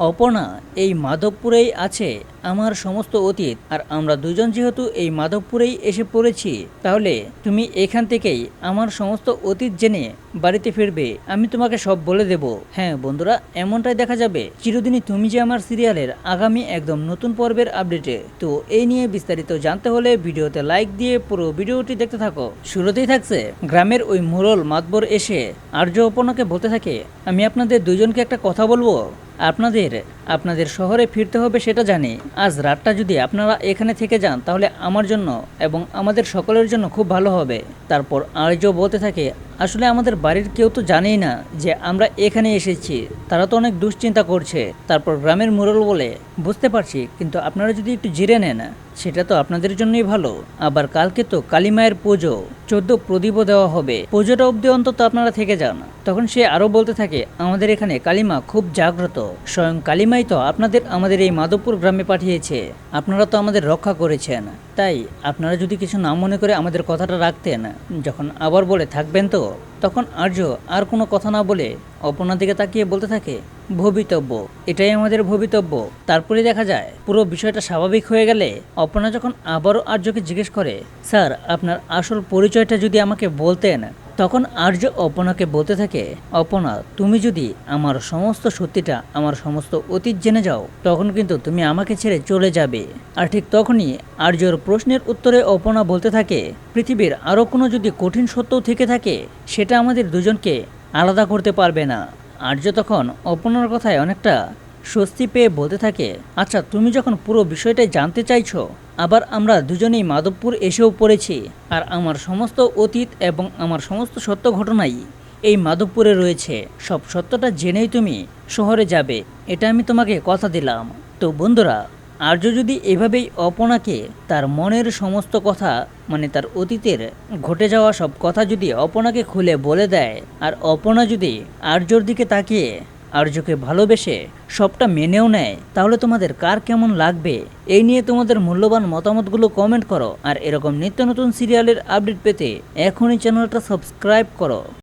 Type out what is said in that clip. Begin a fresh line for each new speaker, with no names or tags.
অপর্ণা এই মাধবপুরেই আছে। আমার সমস্ত অতীত আর আমরা দুজন যেহেতু এই মাধবপুরেই এসে পড়েছি, তাহলে তুমি এখান থেকেই আমার সমস্ত অতীত জেনে বাড়িতে ফিরবে। আমি তোমাকে সব বলে দেব। হ্যাঁ বন্ধুরা, এমনটাই দেখা যাবে। চিরদিনই তুমি যে আমার সিরিয়ালের আগামী একদম নতুন পর্বের আপডেটে। তো এই নিয়ে বিস্তারিত জানতে হলে ভিডিওতে লাইক দিয়ে পুরো ভিডিওটি দেখতে থাকো। শুরুতেই থাকছে গ্রামের ওই মোরল মাতবর এসে আর্য অপর্ণাকে বলতে থাকে, আমি আপনাদের দুজনকে একটা কথা বলব? আপনাদের আপনাদের শহরে ফিরতে হবে সেটা জানি। আজ রাতটা যদি আপনারা এখানে থেকে যান, তাহলে আমার জন্য এবং আমাদের সকলের জন্য খুব ভালো হবে। তারপর আর্য বলতে থাকে, আসলে আমাদের বাড়ির কেউ তো জানেই না যে আমরা এখানে এসেছি। তারা তো অনেক দুশ্চিন্তা করছে। তারপর গ্রামের মুরল বলে, বুঝতে পারছি, কিন্তু আপনারা যদি একটু জিরে নেন। সেটা তো আপনাদের জন্যই ভালো। আবার কালকে তো কালীমায়ের পুজো, চোদ্দ প্রদীপও দেওয়া হবে। পুজোটা অবধি অন্তত আপনারা থেকে যান। তখন সে আরও বলতে থাকে, আমাদের এখানে কালিমা খুব জাগ্রত। স্বয়ং কালিমাই তো আপনাদের আমাদের এই মাধবপুর গ্রামে পাঠিয়েছে। আপনারা তো আমাদের রক্ষা করেছেন। তাই আপনারা যদি কিছু না মনে করে আমাদের কথাটা রাখতেন, যখন আবার বলে থাকবেন তো, তখন আর্য আর কোনো কথা না বলে অপর্ণার দিকে তাকিয়ে বলতে থাকে, ভবিতব্য, এটাই আমাদের ভবিতব্য। তারপরে দেখা যায়, পুরো বিষয়টা স্বাভাবিক হয়ে গেলে অপর্ণা যখন আবারও আর্যকে জিজ্ঞেস করে, স্যার, আপনার আসল পরিচয়টা যদি আমাকে বলতেন তখন আর্য অপনাকে বলতে থাকে, অপনা, তুমি যদি আমার সমস্ত সত্যিটা, আমার সমস্ত অতীত জেনে যাও, তখন কিন্তু তুমি আমাকে ছেড়ে চলে যাবে। আর ঠিক তখনই আর্যর প্রশ্নের উত্তরে অপনা বলতে থাকে, পৃথিবীর আরও কোনো যদি কঠিন সত্যও থেকে থাকে, সেটা আমাদের দুজনকে আলাদা করতে পারবে না। আর্য তখন অপনার কথায় অনেকটা স্বস্তি পেয়ে বলতে থাকে আচ্ছা তুমি যখন পুরো বিষয়টাই জানতে চাইছো আবার আমরা দুজনেই মাধবপুর এসেও পড়েছি, আর আমার সমস্ত অতীত এবং আমার সমস্ত সত্য ঘটনাই এই মাধবপুরে রয়েছে। সব সত্যটা জেনেই তুমি শহরে যাবে, এটা আমি তোমাকে কথা দিলাম। তো বন্ধুরা, আর্য যদি এভাবেই অপনাকে তার মনের সমস্ত কথা মানে তার অতীতের ঘটে যাওয়া সব কথা যদি অপনাকে খুলে বলে দেয়, আর অপনা যদি আর্যর দিকে তাকিয়ে আর্যকে ভালোবেসে সবটা মেনেও নেয়, তাহলে তোমাদের কার কেমন লাগবে? এই নিয়ে তোমাদের মূল্যবান মতামতগুলো কমেন্ট করো, আর এরকম নিত্য নতুন সিরিয়ালের আপডেট পেতে এখনই চ্যানেলটা সাবস্ক্রাইব করো।